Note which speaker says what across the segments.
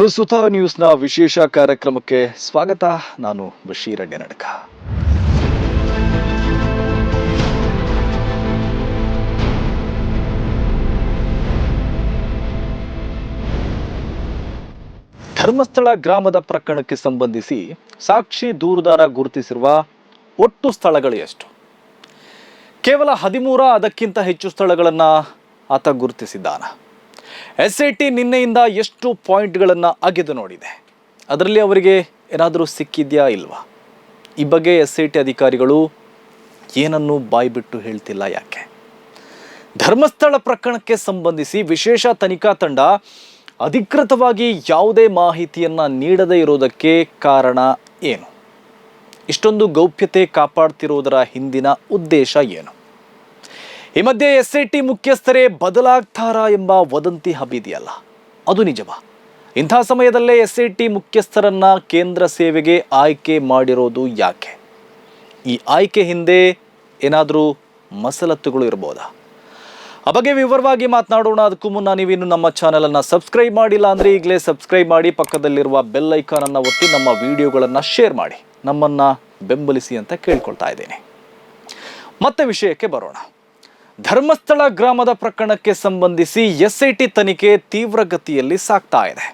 Speaker 1: ಪ್ರಸ್ತುತ ನ್ಯೂಸ್ನ ವಿಶೇಷ ಕಾರ್ಯಕ್ರಮಕ್ಕೆ ಸ್ವಾಗತ. ನಾನು ಬಶೀರ್ ನಡಕ ಧರ್ಮಸ್ಥಳ ಗ್ರಾಮದ ಪ್ರಕರಣಕ್ಕೆ ಸಂಬಂಧಿಸಿ ಸಾಕ್ಷಿ ದೂರುದಾರ ಗುರುತಿಸಿರುವ ಒಟ್ಟು ಸ್ಥಳಗಳು ಎಷ್ಟು ಕೇವಲ ಹದಿಮೂರ ಅದಕ್ಕಿಂತ ಹೆಚ್ಚು ಸ್ಥಳಗಳನ್ನು ಆತ ಗುರುತಿಸಿದ್ದಾನ. ಎಸ್ ಐ ಟಿ ನಿನ್ನೆಯಿಂದ ಎಷ್ಟು ಪಾಯಿಂಟ್ಗಳನ್ನು ಅಗೆದು ನೋಡಿದೆ? ಅದರಲ್ಲಿ ಅವರಿಗೆ ಏನಾದರೂ ಸಿಕ್ಕಿದ್ಯಾ ಇಲ್ವಾ? ಈ ಬಗ್ಗೆ ಎಸ್ ಐ ಟಿ ಅಧಿಕಾರಿಗಳು ಏನನ್ನು ಬಾಯ್ಬಿಟ್ಟು ಹೇಳ್ತಿಲ್ಲ ಯಾಕೆ? ಧರ್ಮಸ್ಥಳ ಪ್ರಕರಣಕ್ಕೆ ಸಂಬಂಧಿಸಿ ವಿಶೇಷ ತನಿಖಾ ತಂಡ ಅಧಿಕೃತವಾಗಿ ಯಾವುದೇ ಮಾಹಿತಿಯನ್ನು ನೀಡದೇ ಇರೋದಕ್ಕೆ ಕಾರಣ ಏನು? ಇಷ್ಟೊಂದು ಗೌಪ್ಯತೆ ಕಾಪಾಡ್ತಿರೋದರ ಹಿಂದಿನ ಉದ್ದೇಶ ಏನು? ಈ ಮಧ್ಯೆ ಎಸ್ ಐ ಟಿ ಮುಖ್ಯಸ್ಥರೇ ಬದಲಾಗ್ತಾರಾ ಎಂಬ ವದಂತಿ ಹಬ್ಬಿದೆಯಲ್ಲ, ಅದು ನಿಜವಾ? ಇಂಥ ಸಮಯದಲ್ಲೇ ಎಸ್ ಐ ಟಿ ಮುಖ್ಯಸ್ಥರನ್ನ ಕೇಂದ್ರ ಸೇವೆಗೆ ಆಯ್ಕೆ ಮಾಡಿರೋದು ಯಾಕೆ? ಈ ಆಯ್ಕೆ ಹಿಂದೆ ಏನಾದರೂ ಮಸಲತ್ತುಗಳು ಇರ್ಬೋದಾ? ಆ ಬಗ್ಗೆ ವಿವರವಾಗಿ ಮಾತನಾಡೋಣ. ಅದಕ್ಕೂ ಮುನ್ನ ನೀವಿನ್ನು ನಮ್ಮ ಚಾನಲನ್ನು ಸಬ್ಸ್ಕ್ರೈಬ್ ಮಾಡಿಲ್ಲ ಅಂದರೆ ಈಗಲೇ ಸಬ್ಸ್ಕ್ರೈಬ್ ಮಾಡಿ, ಪಕ್ಕದಲ್ಲಿರುವ ಬೆಲ್ ಐಕಾನನ್ನು ಒತ್ತಿ ನಮ್ಮ ವಿಡಿಯೋಗಳನ್ನು ಶೇರ್ ಮಾಡಿ. ನಮ್ಮನ್ನು ಬೆಂಬಲಿಸಿ ಅಂತ ಕೇಳ್ಕೊಳ್ತಾ ಇದ್ದೇನೆ. ಮತ್ತೆ ವಿಷಯಕ್ಕೆ ಬರೋಣ. ಧರ್ಮಸ್ಥಳ ಗ್ರಾಮದ ಪ್ರಕರಣಕ್ಕೆ ಸಂಬಂಧಿಸಿ ಎಸ್ಐಟಿ ತನಿಖೆ ತೀವ್ರಗತಿಯಲ್ಲಿ ಸಾಗ್ತಾ ಇದೆ.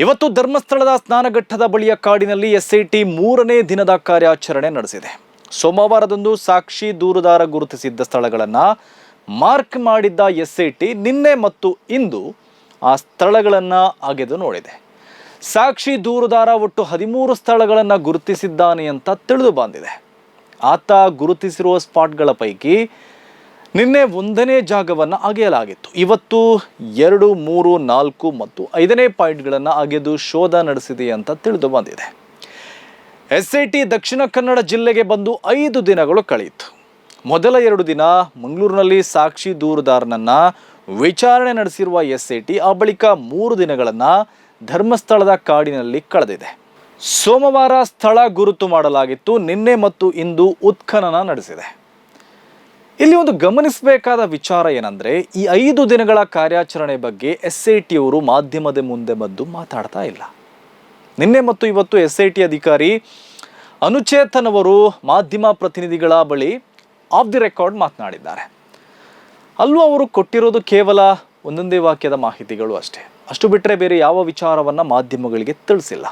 Speaker 1: ಇವತ್ತು ಧರ್ಮಸ್ಥಳದ ಸ್ನಾನಘಟ್ಟದ ಬಳಿಯ ಕಾಡಿನಲ್ಲಿ ಎಸ್ಐಟಿ ಮೂರನೇ ದಿನದ ಕಾರ್ಯಾಚರಣೆ ನಡೆಸಿದೆ. ಸೋಮವಾರದಂದು ಸಾಕ್ಷಿ ದೂರುದಾರ ಗುರುತಿಸಿದ್ದ ಸ್ಥಳಗಳನ್ನು ಮಾರ್ಕ್ ಮಾಡಿದ್ದ ಎಸ್ಐಟಿ ನಿನ್ನೆ ಮತ್ತು ಇಂದು ಆ ಸ್ಥಳಗಳನ್ನು ಅಗೆದು ನೋಡಿದೆ. ಸಾಕ್ಷಿ ದೂರುದಾರ ಒಟ್ಟು ಹದಿಮೂರು ಸ್ಥಳಗಳನ್ನು ಗುರುತಿಸಿದ್ದಾನೆ ಅಂತ ತಿಳಿದು ಬಂದಿದೆ. ಆತ ಗುರುತಿಸಿರುವ ಸ್ಪಾಟ್ಗಳ ಪೈಕಿ ನಿನ್ನೆ ಒಂದನೇ ಜಾಗವನ್ನು ಅಗೆಯಲಾಗಿತ್ತು. ಇವತ್ತು ಎರಡು, ಮೂರು, ನಾಲ್ಕು ಮತ್ತು ಐದನೇ ಪಾಯಿಂಟ್ಗಳನ್ನು ಅಗೆದು ಶೋಧ ನಡೆಸಿದೆ ಅಂತ ತಿಳಿದು ಬಂದಿದೆ. S I T Dakshina Kannada ಜಿಲ್ಲೆಗೆ ಬಂದು ಐದು ದಿನಗಳು ಕಳೆಯಿತು ಮೊದಲ ಎರಡು ದಿನ ಮಂಗಳೂರಿನಲ್ಲಿ ಸಾಕ್ಷಿ ದೂರುದಾರನನ್ನು ವಿಚಾರಣೆ ನಡೆಸಿರುವ ಎಸ್ ಐ ಟಿ ಆ ಬಳಿಕ ಮೂರು ದಿನಗಳನ್ನು ಧರ್ಮಸ್ಥಳದ ಕಾಡಿನಲ್ಲಿ ಕಳೆದಿದೆ. ಸೋಮವಾರ ಸ್ಥಳ ಗುರುತು ಮಾಡಲಾಗಿತ್ತು. ನಿನ್ನೆ ಮತ್ತು ಇಂದು ಉತ್ಖನನ ನಡೆಸಿದೆ. ಇಲ್ಲಿ ಒಂದು ಗಮನಿಸಬೇಕಾದ ವಿಚಾರ ಏನಂದ್ರೆ, ಈ ಐದು ದಿನಗಳ ಕಾರ್ಯಾಚರಣೆ ಬಗ್ಗೆ ಎಸ್ ಐ ಟಿ ಅವರು ಮಾಧ್ಯಮದ ಮುಂದೆ ಬಂದು ಮಾತಾಡ್ತಾ ಇಲ್ಲ. ನಿನ್ನೆ ಮತ್ತು ಇವತ್ತು ಎಸ್ ಐ ಟಿ ಅಧಿಕಾರಿ ಅನುಚೇತನ್ ಅವರು ಮಾಧ್ಯಮ ಪ್ರತಿನಿಧಿಗಳ ಬಳಿ ಆಫ್ ದಿ ರೆಕಾರ್ಡ್ ಮಾತನಾಡಿದ್ದಾರೆ. ಅಲ್ಲೂ ಅವರು ಕೊಟ್ಟಿರೋದು ಕೇವಲ ಒಂದೊಂದೇ ವಾಕ್ಯದ ಮಾಹಿತಿಗಳು ಅಷ್ಟೇ. ಅಷ್ಟು ಬಿಟ್ಟರೆ ಬೇರೆ ಯಾವ ವಿಚಾರವನ್ನು ಮಾಧ್ಯಮಗಳಿಗೆ ತಿಳಿಸಿಲ್ಲ.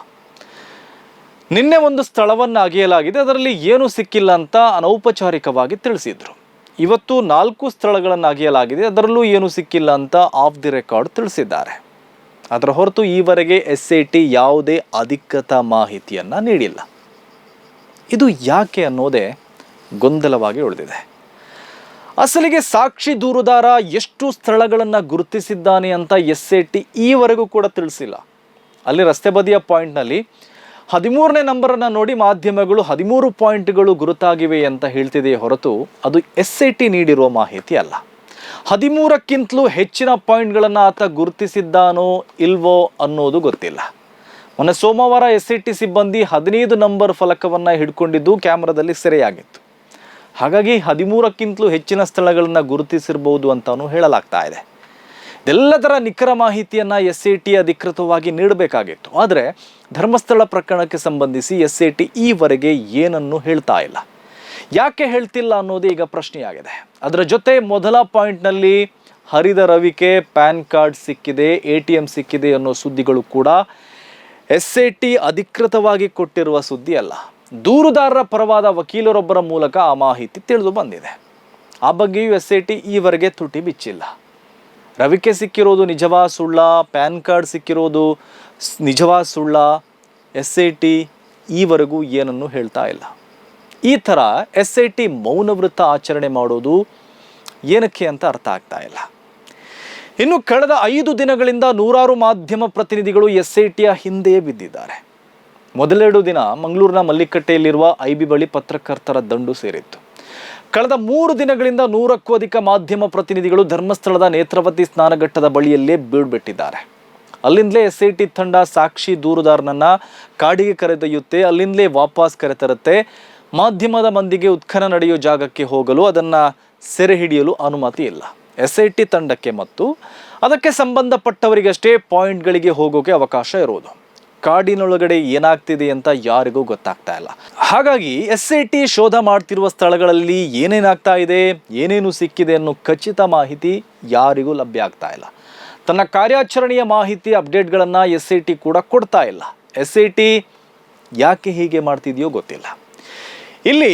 Speaker 1: ನಿನ್ನೆ ಒಂದು ಸ್ಥಳವನ್ನು ಅಗೆಯಲಾಗಿದೆ, ಅದರಲ್ಲಿ ಏನೂ ಸಿಕ್ಕಿಲ್ಲ ಅಂತ ಅನೌಪಚಾರಿಕವಾಗಿ ತಿಳಿಸಿದ್ರು. ಇವತ್ತು ನಾಲ್ಕು ಸ್ಥಳಗಳನ್ನು ಅಗೆಯಲಾಗಿದೆ ಅದರಲ್ಲೂ ಏನೂ ಸಿಕ್ಕಿಲ್ಲ ಅಂತ ಆಫ್ ದಿ ರೆಕಾರ್ಡ್ ತಿಳಿಸಿದ್ದಾರೆ. ಅದರ ಹೊರತು ಈವರೆಗೆ ಎಸ್ ಐ ಟಿ ಯಾವುದೇ ಅಧಿಕೃತ ಮಾಹಿತಿಯನ್ನು ನೀಡಿಲ್ಲ. ಇದು ಯಾಕೆ ಅನ್ನೋದೇ ಗೊಂದಲವಾಗಿ ಉಳಿದಿದೆ. ಅಸಲಿಗೆ ಸಾಕ್ಷಿ ದೂರುದಾರ ಎಷ್ಟು ಸ್ಥಳಗಳನ್ನು ಗುರುತಿಸಿದ್ದಾನೆ ಅಂತ ಎಸ್ ಐ ಟಿ ಈವರೆಗೂ ಕೂಡ ತಿಳಿಸಿಲ್ಲ. ಅಲ್ಲಿ ರಸ್ತೆ ಬದಿಯ ಪಾಯಿಂಟ್ನಲ್ಲಿ ಹದಿಮೂರನೇ ನಂಬರನ್ನು ನೋಡಿ ಮಾಧ್ಯಮಗಳು ಹದಿಮೂರು ಪಾಯಿಂಟ್ಗಳು ಗುರುತಾಗಿವೆ ಅಂತ ಹೇಳ್ತಿದೆಯೇ ಹೊರತು ಅದು ಎಸ್ ಐ ಟಿ ನೀಡಿರುವ ಮಾಹಿತಿ ಅಲ್ಲ. ಹದಿಮೂರಕ್ಕಿಂತಲೂ ಹೆಚ್ಚಿನ ಪಾಯಿಂಟ್ಗಳನ್ನು ಆತ ಗುರುತಿಸಿದ್ದಾನೋ ಇಲ್ವೋ ಅನ್ನೋದು ಗೊತ್ತಿಲ್ಲ. ಮೊನ್ನೆ ಸೋಮವಾರ ಎಸ್ ಐ ಟಿ ಸಿಬ್ಬಂದಿ ಹದಿನೈದು ನಂಬರ್ ಫಲಕವನ್ನು ಹಿಡ್ಕೊಂಡಿದ್ದು ಕ್ಯಾಮ್ರಾದಲ್ಲಿ ಸೆರೆಯಾಗಿತ್ತು. ಹಾಗಾಗಿ ಹದಿಮೂರಕ್ಕಿಂತಲೂ ಹೆಚ್ಚಿನ ಸ್ಥಳಗಳನ್ನು ಗುರುತಿಸಿರ್ಬೋದು ಅಂತಲೂ ಹೇಳಲಾಗ್ತಾ ಇದೆ. ಇದೆಲ್ಲದರ ನಿಖರ ಮಾಹಿತಿಯನ್ನು ಎಸ್ ಎ ಟಿ ಅಧಿಕೃತವಾಗಿ ನೀಡಬೇಕಾಗಿತ್ತು. ಆದರೆ ಧರ್ಮಸ್ಥಳ ಪ್ರಕರಣಕ್ಕೆ ಸಂಬಂಧಿಸಿ ಎಸ್ ಎ ಟಿ ಈವರೆಗೆ ಏನನ್ನು ಹೇಳ್ತಾ ಇಲ್ಲ. ಯಾಕೆ ಹೇಳ್ತಿಲ್ಲ ಅನ್ನೋದು ಈಗ ಪ್ರಶ್ನೆಯಾಗಿದೆ. ಅದರ ಜೊತೆ ಮೊದಲ ಪಾಯಿಂಟ್ನಲ್ಲಿ ಹರಿದ ರವಿಕೆ ಪ್ಯಾನ್ ಕಾರ್ಡ್ ಸಿಕ್ಕಿದೆ ಎ ಟಿ ಎಂ ಸಿಕ್ಕಿದೆ ಅನ್ನೋ ಸುದ್ದಿಗಳು ಕೂಡ ಎಸ್ ಎ ಟಿ ಅಧಿಕೃತವಾಗಿ ಕೊಟ್ಟಿರುವ ಸುದ್ದಿ ಅಲ್ಲ. ದೂರುದಾರರ ಪರವಾದ ವಕೀಲರೊಬ್ಬರ ಮೂಲಕ ಆ ಮಾಹಿತಿ ತಿಳಿದು ಬಂದಿದೆ. ಆ ಬಗ್ಗೆಯೂ ಎಸ್ ಐ ಟಿ ಈವರೆಗೆ ತುಟಿ ಬಿಚ್ಚಿಲ್ಲ. ರವಿಕೆ ಸಿಕ್ಕಿರೋದು ನಿಜವಾ ಸುಳ್ಳ, ಪ್ಯಾನ್ ಕಾರ್ಡ್ ಸಿಕ್ಕಿರೋದು ನಿಜವಾ ಸುಳ್ಳ, ಎಸ್ ಐ ಟಿ ಈವರೆಗೂ ಏನನ್ನು ಹೇಳ್ತಾ ಇಲ್ಲ. ಈ ಥರ ಎಸ್ ಐ ಟಿ ಮೌನವೃತ್ತ ಆಚರಣೆ ಮಾಡೋದು ಏನಕ್ಕೆ ಅಂತ ಅರ್ಥ ಆಗ್ತಾ ಇಲ್ಲ. ಇನ್ನು ಕಳೆದ ಐದು ದಿನಗಳಿಂದ ನೂರಾರು ಮಾಧ್ಯಮ ಪ್ರತಿನಿಧಿಗಳು ಎಸ್ ಐ ಟಿಯ ಹಿಂದೆಯೇ ಬಿದ್ದಿದ್ದಾರೆ. ಮೊದಲೆರಡು ದಿನ ಮಂಗಳೂರಿನ ಮಲ್ಲಿಕಟ್ಟೆಯಲ್ಲಿರುವ ಐ ಬಿ ಬಳಿ ಪತ್ರಕರ್ತರ ದಂಡು ಸೇರಿತ್ತು. ಕಳೆದ ಮೂರು ದಿನಗಳಿಂದ ನೂರಕ್ಕೂ ಅಧಿಕ ಮಾಧ್ಯಮ ಪ್ರತಿನಿಧಿಗಳು ಧರ್ಮಸ್ಥಳದ ನೇತ್ರಾವತಿ ಸ್ನಾನಘಟ್ಟದ ಬಳಿಯಲ್ಲೇ ಬೀಳ್ಬಿಟ್ಟಿದ್ದಾರೆ. ಅಲ್ಲಿಂದಲೇ ಎಸ್ ಐ ಟಿ ತಂಡ ಸಾಕ್ಷಿ ದೂರುದಾರನನ್ನು ಕಾಡಿಗೆ ಕರೆದೊಯ್ಯುತ್ತೆ, ಅಲ್ಲಿಂದಲೇ ವಾಪಸ್ ಕರೆತರುತ್ತೆ ಮಾಧ್ಯಮದ ಮಂದಿಗೆ ಉತ್ಖನ ನಡೆಯೋ ಜಾಗಕ್ಕೆ ಹೋಗಲು ಅದನ್ನು ಸೆರೆ ಹಿಡಿಯಲು ಅನುಮತಿ ಇಲ್ಲ. ಎಸ್ ಐ ಟಿ ತಂಡಕ್ಕೆ ಮತ್ತು ಅದಕ್ಕೆ ಸಂಬಂಧಪಟ್ಟವರಿಗಷ್ಟೇ ಪಾಯಿಂಟ್ಗಳಿಗೆ ಹೋಗೋಕೆ ಅವಕಾಶ ಇರೋದು. ಕಾಡಿನೊಳಗಡೆ ಏನಾಗ್ತಿದೆ ಅಂತ ಯಾರಿಗೂ ಗೊತ್ತಾಗ್ತಾ ಇಲ್ಲ. ಹಾಗಾಗಿ ಎಸ್ ಐ ಟಿ ಶೋಧ ಮಾಡ್ತಿರುವ ಸ್ಥಳಗಳಲ್ಲಿ ಏನೇನಾಗ್ತಾ ಇದೆ, ಏನೇನು ಸಿಕ್ಕಿದೆ ಅನ್ನೋ ಖಚಿತ ಮಾಹಿತಿ ಯಾರಿಗೂ ಲಭ್ಯ ಆಗ್ತಾ ಇಲ್ಲ. ತನ್ನ ಕಾರ್ಯಾಚರಣೆಯ ಮಾಹಿತಿ ಅಪ್ಡೇಟ್ಗಳನ್ನು ಎಸ್ ಐ ಟಿ ಕೂಡ ಕೊಡ್ತಾ ಇಲ್ಲ. ಎಸ್ ಐ ಟಿ ಯಾಕೆ ಹೀಗೆ ಮಾಡ್ತಿದೆಯೋ ಗೊತ್ತಿಲ್ಲ. ಇಲ್ಲಿ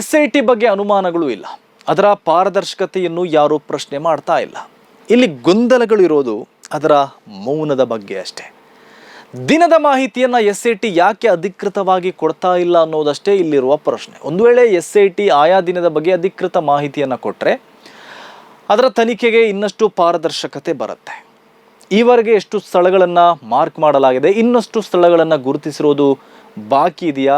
Speaker 1: ಎಸ್ ಐ ಟಿ ಬಗ್ಗೆ ಅನುಮಾನಗಳು ಇಲ್ಲ. ಅದರ ಪಾರದರ್ಶಕತೆಯನ್ನು ಯಾರೂ ಪ್ರಶ್ನೆ ಮಾಡ್ತಾ ಇಲ್ಲ. ಇಲ್ಲಿ ಗೊಂದಲಗಳಿರೋದು ಅದರ ಮೌನದ ಬಗ್ಗೆ ಅಷ್ಟೇ. ದಿನದ ಮಾಹಿತಿಯನ್ನು ಎಸ್ ಐ ಟಿ ಯಾಕೆ ಅಧಿಕೃತವಾಗಿ ಕೊಡ್ತಾ ಇಲ್ಲ ಅನ್ನೋದಷ್ಟೇ ಇಲ್ಲಿರುವ ಪ್ರಶ್ನೆ. ಒಂದು ವೇಳೆ ಎಸ್ ಐ ಟಿ ಆಯಾ ದಿನದ ಬಗ್ಗೆ ಅಧಿಕೃತ ಮಾಹಿತಿಯನ್ನು ಕೊಟ್ಟರೆ ಅದರ ತನಿಖೆಗೆ ಇನ್ನಷ್ಟು ಪಾರದರ್ಶಕತೆ ಬರುತ್ತೆ. ಈವರೆಗೆ ಎಷ್ಟು ಸ್ಥಳಗಳನ್ನು ಮಾರ್ಕ್ ಮಾಡಲಾಗಿದೆ, ಇನ್ನಷ್ಟು ಸ್ಥಳಗಳನ್ನು ಗುರುತಿಸಿರೋದು ಬಾಕಿ ಇದೆಯಾ,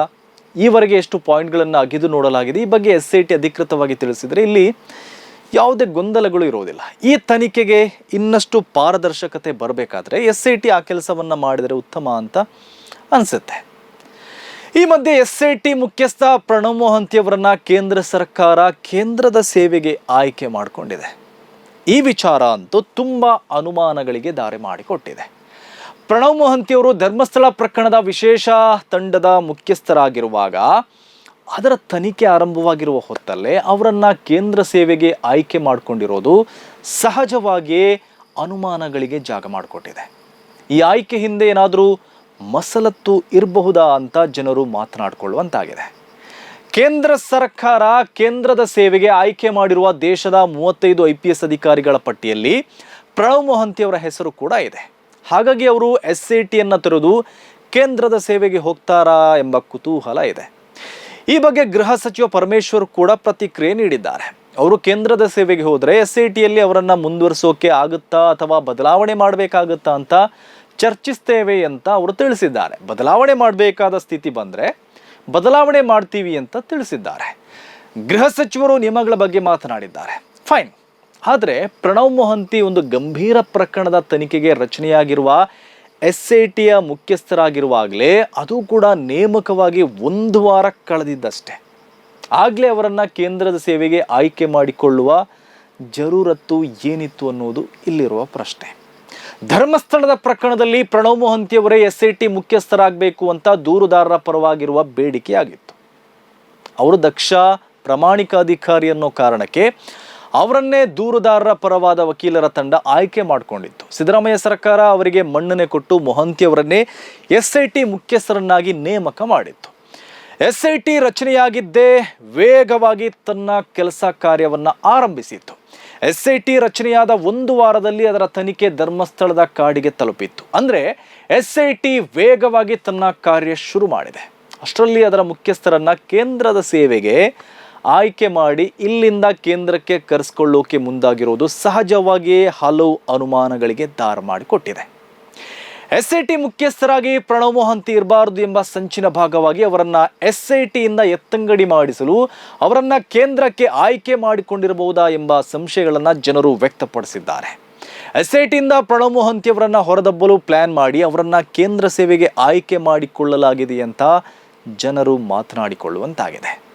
Speaker 1: ಈವರೆಗೆ ಎಷ್ಟು ಪಾಯಿಂಟ್ಗಳನ್ನು ಅಗಿದು ನೋಡಲಾಗಿದೆ, ಈ ಬಗ್ಗೆ ಎಸ್ ಐ ಟಿ ಅಧಿಕೃತವಾಗಿ ತಿಳಿಸಿದರೆ ಇಲ್ಲಿ ಯಾವುದೇ ಗೊಂದಲಗಳು ಇರೋದಿಲ್ಲ ಈ ತನಿಖೆಗೆ ಇನ್ನಷ್ಟು ಪಾರದರ್ಶಕತೆ ಬರಬೇಕಾದ್ರೆ ಎಸ್ ಐ ಟಿ ಆ ಕೆಲಸವನ್ನು ಮಾಡಿದರೆ ಉತ್ತಮ ಅಂತ ಅನಿಸುತ್ತೆ. ಈ ಮಧ್ಯೆ ಎಸ್ ಐ ಟಿ ಮುಖ್ಯಸ್ಥ ಪ್ರಣವ್ ಮೊಹಂತಿಯವರನ್ನ ಕೇಂದ್ರ ಸರ್ಕಾರ ಕೇಂದ್ರದ ಸೇವೆಗೆ ಆಯ್ಕೆ ಮಾಡಿಕೊಂಡಿದೆ. ಈ ವಿಚಾರ ಅಂತೂ ತುಂಬ ಅನುಮಾನಗಳಿಗೆ ದಾರಿ ಮಾಡಿಕೊಟ್ಟಿದೆ. ಪ್ರಣವ್ ಮೊಹಂತಿಯವರು ಧರ್ಮಸ್ಥಳ ಪ್ರಕರಣದ ವಿಶೇಷ ತಂಡದ ಮುಖ್ಯಸ್ಥರಾಗಿರುವಾಗ ಅದರ ತನಿಖೆ ಆರಂಭವಾಗಿರುವ ಹೊತ್ತಲ್ಲೇ ಅವರನ್ನ ಕೇಂದ್ರ ಸೇವೆಗೆ ಆಯ್ಕೆ ಮಾಡಿಕೊಂಡಿರೋದು ಸಹಜವಾಗಿಯೇ ಅನುಮಾನಗಳಿಗೆ ಜಾಗ ಮಾಡಿಕೊಟ್ಟಿದೆ. ಈ ಆಯ್ಕೆ ಹಿಂದೆ ಏನಾದರೂ ಮಸಲತ್ತು ಇರಬಹುದಾ ಅಂತ ಜನರು ಮಾತನಾಡಿಕೊಳ್ಳುವಂತಾಗಿದೆ. ಕೇಂದ್ರ ಸರ್ಕಾರ ಕೇಂದ್ರದ ಸೇವೆಗೆ ಆಯ್ಕೆ ಮಾಡಿರುವ ದೇಶದ ಮೂವತ್ತೈದು ಐ ಪಿ ಎಸ್ ಅಧಿಕಾರಿಗಳ ಪಟ್ಟಿಯಲ್ಲಿ ಪ್ರಣವ್ ಮೊಹಂತಿ ಅವರ ಹೆಸರು ಕೂಡ ಇದೆ. ಹಾಗಾಗಿ ಅವರು ಎಸ್ ಐ ಟಿಯನ್ನು ತೆರೆದು ಕೇಂದ್ರದ ಸೇವೆಗೆ ಹೋಗ್ತಾರಾ ಎಂಬ ಕುತೂಹಲ ಇದೆ. ಈ ಬಗ್ಗೆ ಗೃಹ ಸಚಿವ ಪರಮೇಶ್ವರ್ ಕೂಡ ಪ್ರತಿಕ್ರಿಯೆ ನೀಡಿದ್ದಾರೆ. ಅವರು ಕೇಂದ್ರದ ಸೇವೆಗೆ ಹೋದರೆ ಎಸ್ ಐ ಟಿಯಲ್ಲಿ ಅವರನ್ನು ಮುಂದುವರಿಸೋಕೆ ಆಗುತ್ತಾ ಅಥವಾ ಬದಲಾವಣೆ ಮಾಡಬೇಕಾಗುತ್ತಾ ಅಂತ ಚರ್ಚಿಸ್ತೇವೆ ಅಂತ ಅವರು ತಿಳಿಸಿದ್ದಾರೆ. ಬದಲಾವಣೆ ಮಾಡಬೇಕಾದ ಸ್ಥಿತಿ ಬಂದರೆ ಬದಲಾವಣೆ ಮಾಡ್ತೀವಿ ಅಂತ ತಿಳಿಸಿದ್ದಾರೆ. ಗೃಹ ಸಚಿವರು ನಿಯಮಗಳ ಬಗ್ಗೆ ಮಾತನಾಡಿದ್ದಾರೆ. ಫೈನ್. ಆದರೆ ಪ್ರಣವ್ ಮೊಹಂತಿ ಒಂದು ಗಂಭೀರ ಪ್ರಕರಣದ ತನಿಖೆಗೆ ರಚನೆಯಾಗಿರುವ ಎಸ್ ಐ ಟಿಯ ಮುಖ್ಯಸ್ಥರಾಗಿರುವಾಗಲೇ ಅದು ಕೂಡ ನೇಮಕವಾಗಿ ಒಂದು ವಾರ ಕಳೆದಿದ್ದಷ್ಟೇ. ಆಗಲೇ ಅವರನ್ನು ಕೇಂದ್ರದ ಸೇವೆಗೆ ಆಯ್ಕೆ ಮಾಡಿಕೊಳ್ಳುವ ಜರೂರತ್ತು ಏನಿತ್ತು ಅನ್ನೋದು ಇಲ್ಲಿರುವ ಪ್ರಶ್ನೆ. ಧರ್ಮಸ್ಥಳದ ಪ್ರಕರಣದಲ್ಲಿ ಪ್ರಣವ್ ಮೊಹಂತಿಯವರೇ ಎಸ್ ಐ ಟಿ ಮುಖ್ಯಸ್ಥರಾಗಬೇಕು ಅಂತ ದೂರುದಾರರ ಪರವಾಗಿರುವ ಬೇಡಿಕೆಯಾಗಿತ್ತು. ಅವರು ದಕ್ಷ, ಪ್ರಾಮಾಣಿಕ ಅಧಿಕಾರಿ ಅನ್ನೋ ಕಾರಣಕ್ಕೆ ಅವರನ್ನೇ ದೂರುದಾರರ ಪರವಾದ ವಕೀಲರ ತಂಡ ಆಯ್ಕೆ ಮಾಡಿಕೊಂಡಿತ್ತು. ಸಿದ್ದರಾಮಯ್ಯ ಸರ್ಕಾರ ಅವರಿಗೆ ಮನ್ನಣೆ ಕೊಟ್ಟು ಮೊಹಂತಿ ಅವರನ್ನೇ ಎಸ್ ಐ ಟಿ ಮುಖ್ಯಸ್ಥರನ್ನಾಗಿ ನೇಮಕ ಮಾಡಿತ್ತು. ಎಸ್ ಐ ಟಿ ರಚನೆಯಾಗಿದ್ದೇ ವೇಗವಾಗಿ ತನ್ನ ಕೆಲಸ ಕಾರ್ಯವನ್ನು ಆರಂಭಿಸಿತ್ತು. ಎಸ್ ಐ ಟಿ ರಚನೆಯಾದ ಒಂದು ವಾರದಲ್ಲಿ ಅದರ ತನಿಖೆ ಧರ್ಮಸ್ಥಳದ ಕಾಡಿಗೆ ತಲುಪಿತ್ತು. ಅಂದರೆ ಎಸ್ ಐ ಟಿ ವೇಗವಾಗಿ ತನ್ನ ಕಾರ್ಯ ಶುರು ಮಾಡಿದೆ. ಅಷ್ಟರಲ್ಲಿ ಅದರ ಮುಖ್ಯಸ್ಥರನ್ನ ಕೇಂದ್ರದ ಸೇವೆಗೆ ಆಯ್ಕೆ ಮಾಡಿ ಇಲ್ಲಿಂದ ಕೇಂದ್ರಕ್ಕೆ ಕರೆಸ್ಕೊಳ್ಳೋಕೆ ಮುಂದಾಗಿರೋದು ಸಹಜವಾಗಿಯೇ ಹಲವು ಅನುಮಾನಗಳಿಗೆ ದಾರ ಮಾಡಿಕೊಟ್ಟಿದೆ. ಎಸ್ ಐ ಟಿ ಮುಖ್ಯಸ್ಥರಾಗಿ ಪ್ರಣವ್ ಮೊಹಂತಿ ಇರಬಾರದು ಎಂಬ ಸಂಚಿನ ಭಾಗವಾಗಿ ಅವರನ್ನ ಎಸ್ ಐ ಟಿಯಿಂದ ಎತ್ತಂಗಡಿ ಮಾಡಿಸಲು ಅವರನ್ನ ಕೇಂದ್ರಕ್ಕೆ ಆಯ್ಕೆ ಮಾಡಿಕೊಂಡಿರಬಹುದಾ ಎಂಬ ಸಂಶಯಗಳನ್ನು ಜನರು ವ್ಯಕ್ತಪಡಿಸಿದ್ದಾರೆ. ಎಸ್ ಐ ಟಿಯಿಂದ ಪ್ರಣವ್ ಮೊಹಂತಿ ಅವರನ್ನು ಹೊರದಬ್ಬಲು ಪ್ಲಾನ್ ಮಾಡಿ ಅವರನ್ನ ಕೇಂದ್ರ ಸೇವೆಗೆ ಆಯ್ಕೆ ಮಾಡಿಕೊಳ್ಳಲಾಗಿದೆ ಅಂತ ಜನರು ಮಾತನಾಡಿಕೊಳ್ಳುವಂತಾಗಿದೆ.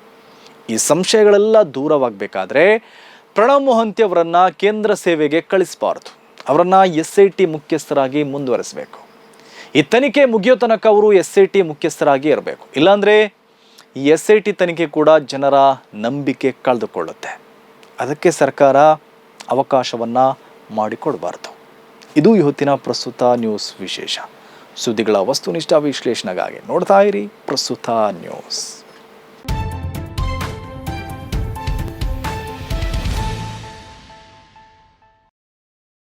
Speaker 1: ಈ ಸಂಶಯಗಳೆಲ್ಲ ದೂರವಾಗಬೇಕಾದ್ರೆ ಪ್ರಣವ್ ಮೊಹಂತಿ ಅವರನ್ನು ಕೇಂದ್ರ ಸೇವೆಗೆ ಕಳಿಸಬಾರದು. ಅವರನ್ನು ಎಸ್ ಐ ಟಿ ಮುಖ್ಯಸ್ಥರಾಗಿ ಮುಂದುವರಿಸಬೇಕು. ಈ ತನಿಖೆ ಮುಗಿಯೋ ತನಕ ಅವರು ಎಸ್ ಐ ಟಿ ಮುಖ್ಯಸ್ಥರಾಗಿ ಇರಬೇಕು. ಇಲ್ಲಾಂದರೆ ಈ ಎಸ್ ಐ ಟಿ ತನಿಖೆ ಕೂಡ ಜನರ ನಂಬಿಕೆ ಕಳೆದುಕೊಳ್ಳುತ್ತೆ. ಅದಕ್ಕೆ ಸರ್ಕಾರ ಅವಕಾಶವನ್ನು ಮಾಡಿಕೊಡಬಾರ್ದು. ಇದು ಇವತ್ತಿನ ಪ್ರಸ್ತುತ ನ್ಯೂಸ್ ವಿಶೇಷ. ಸುದ್ದಿಗಳ ವಸ್ತುನಿಷ್ಠ ವಿಶ್ಲೇಷಣೆಗಾಗಿ ನೋಡ್ತಾ ಇರಿ ಪ್ರಸ್ತುತ ನ್ಯೂಸ್.